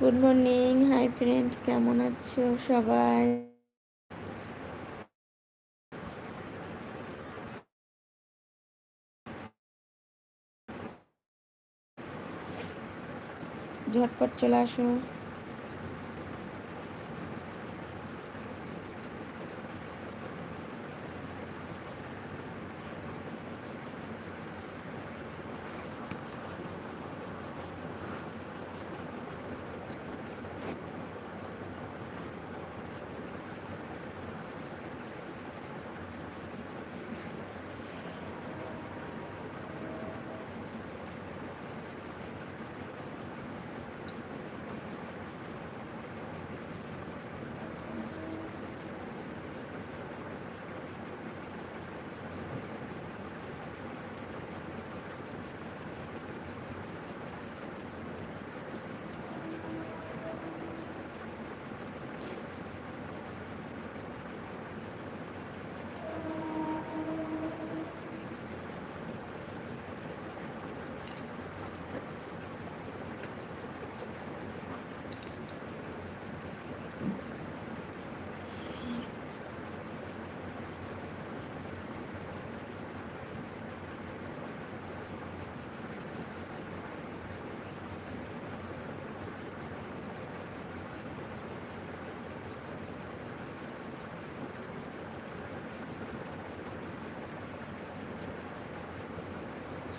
Good morning hi friend কেমন আছো সবাই? ঝটপট চলে আসো।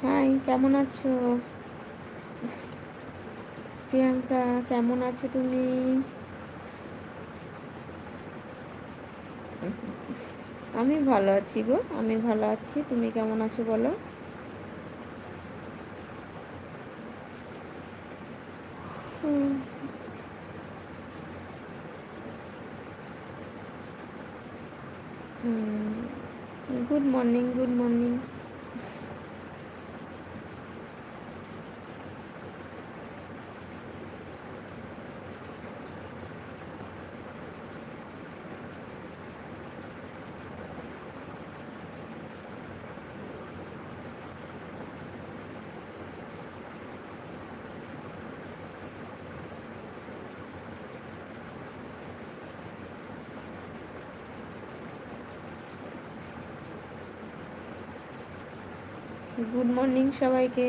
হাই, কেমন আছো? প্রিয়াঙ্কা, কেমন আছো তুমি? আমি ভালো আছি গো, আমি ভালো আছি। তুমি কেমন আছো বলো? Good morning good morning. Good morning সবাইকে।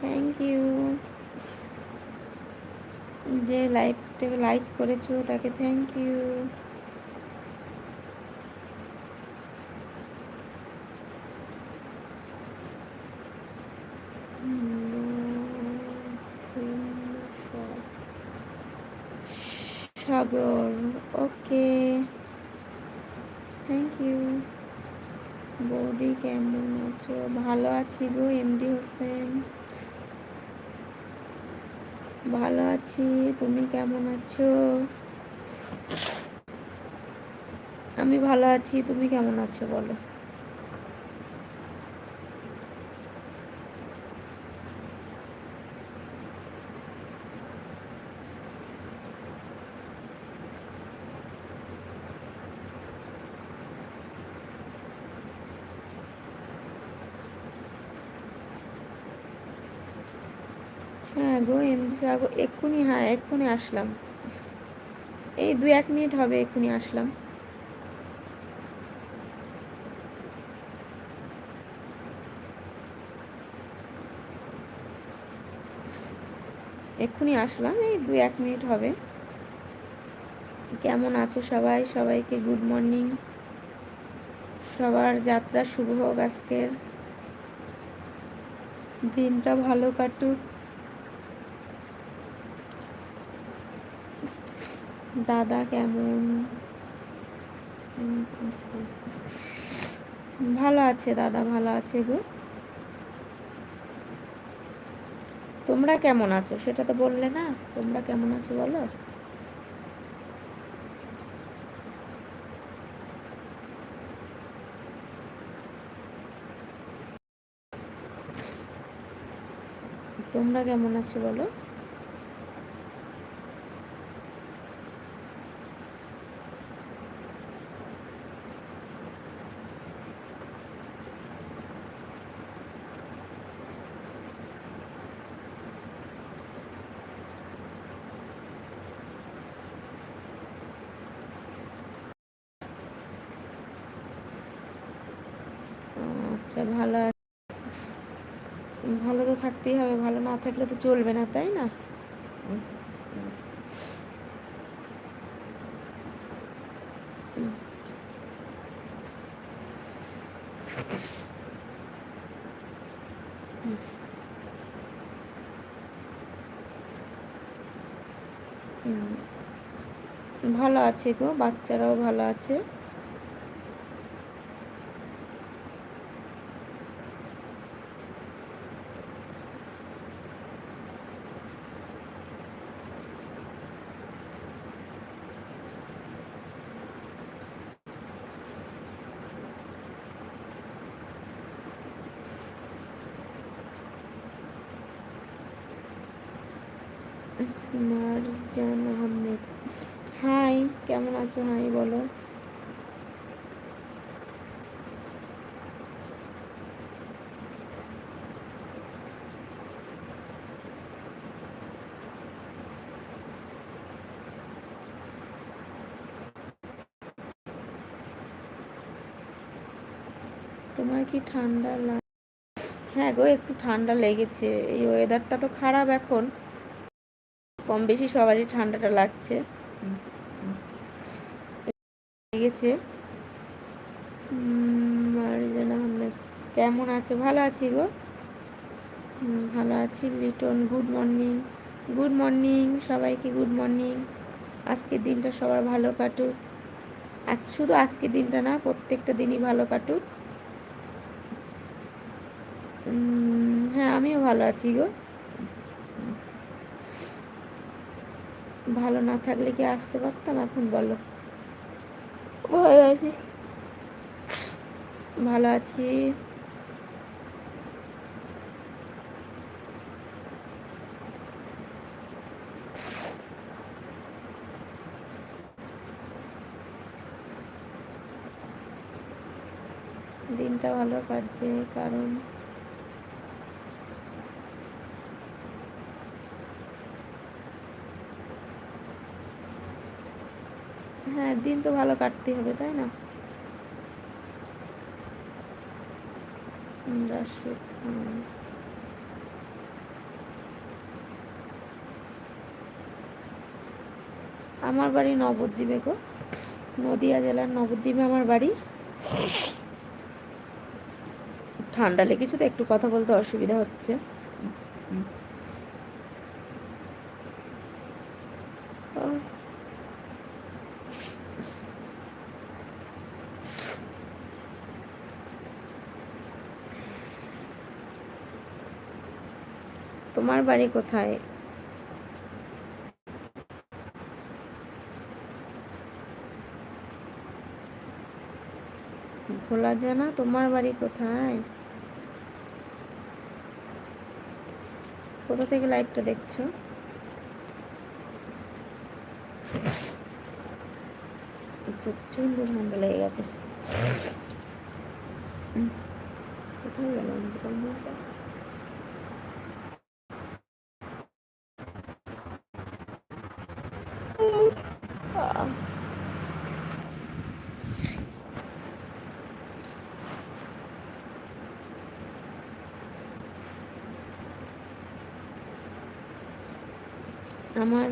থ্যাংক ইউ যে লাইভ লাইক করেছ তাকে thank you Sagar okay thank you বৌদি, কেমন আছো? ভালো আছি গো এমডি হোসেন। ভালো আছি, তুমি কেমন আছো? আমি ভালো আছি, তুমি কেমন আছো বলো হ্যাঁ গো এমডি সাগর এক্ষুনি হ্যাঁ এক্ষুনি আসলাম। এই দু এক মিনিট হবে, এক্ষুনি আসলাম। এক্ষুনি আসলাম, এই দু এক মিনিট হবে। কেমন আছো সবাই? সবাইকে গুড মর্নিং। সবার যাত্রা শুভ হোক আজকের। দিনটা ভালো কাটুক। দাদা কেমন? ভালো আছে দাদা, ভালো আছে গো। তোমরা কেমন আছো? সেটা তো বললে না। তোমরা কেমন আছো বলো? তোমরা কেমন আছো বলো? আচ্ছা ভালো। ভালো তো থাকতেই হবে, ভালো না থাকলে তো চলবে না, তাই না। ভালো আছে গো, বাচ্চারাও ভালো আছে মারজান আহমেদ। হাই, কেমন আছো? হাই, বলো। তোমার কি ঠান্ডা লাগ হ্যাঁ গো, একটু ঠান্ডা লেগেছে। এই ওয়েদারটা তো খারাপ এখন। কম বেশি সবারই ঠান্ডাটা লাগছে। মারিজান আহমেদ কেমন আছো? ভালো আছি গো? ভালো আছি, Liton, good morning. Good morning, সবাইকে গুড মর্নিং। আজকের দিনটা সবার ভালো কাটুক। আজ শুধু আজকের দিনটা না, প্রত্যেকটা দিনই ভালো কাটুক। হ্যাঁ আমিও ভালো আছি গো। ভালো না থাকলে কি আসতে পারতাম? এখন বলো। ভালো আছি। ভালো আছি। দিনটা ভালো কাটবে কারণ হ্যাঁ দিন তো ভালো কাটতে হবে, তাই না? আমার বাড়ি নবদ্বীপে গো। নদিয়া জেলার নবদ্বীপে আমার বাড়ি। ঠান্ডা লেগেছে তো, একটু কথা বলতে অসুবিধা হচ্ছে। তোমার বাড়ি কোথায়? ভোলা জানা, তোমার বাড়ি কোথায়? কোথা থেকে লাইভটা দেখছ? প্রচণ্ড ঠান্ডা লেগে গেছে। কোথায় গেল আমার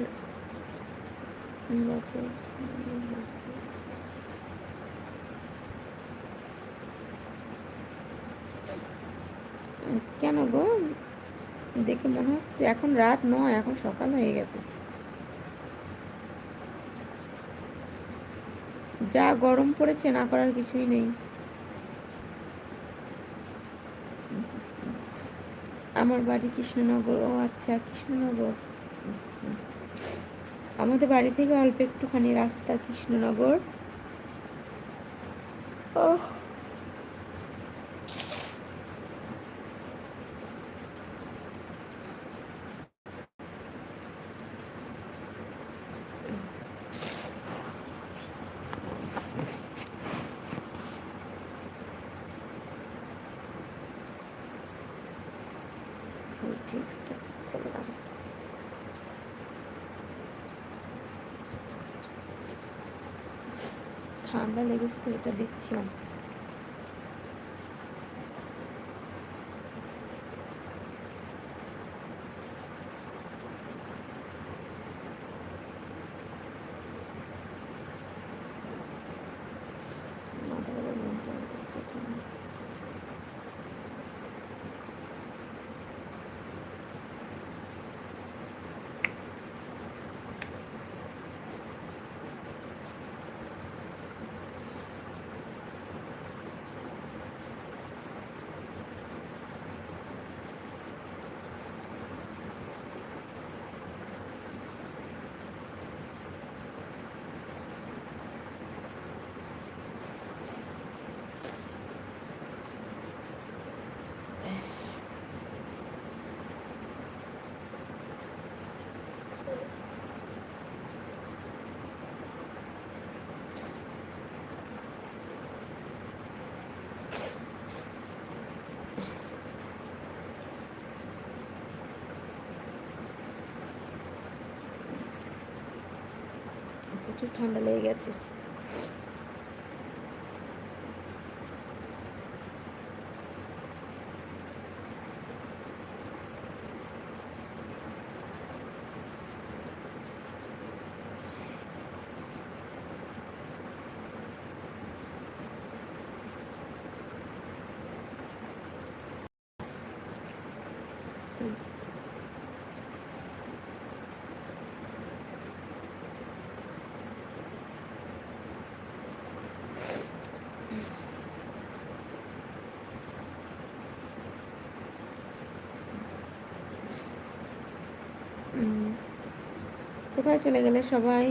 কেন গো? দেখে মনে হচ্ছে এখন রাত নয় এখন সকাল হয়ে গেছে। যা গরম পড়েছে, না করার কিছুই নেই। আমার বাড়ি কৃষ্ণনগর, ও আচ্ছা কৃষ্ণনগর। আমাদের বাড়ি থেকে অল্প একটুখানি রাস্তা কৃষ্ণনগর। ওহ। ড্রিঙ্কসটা করলাম ঠান্ডা লেগেছে তো এটা দিচ্ছিলাম Thank you. প্রচুর ঠান্ডা লেগে গেছে। কোথায় চলে গেলে সবাই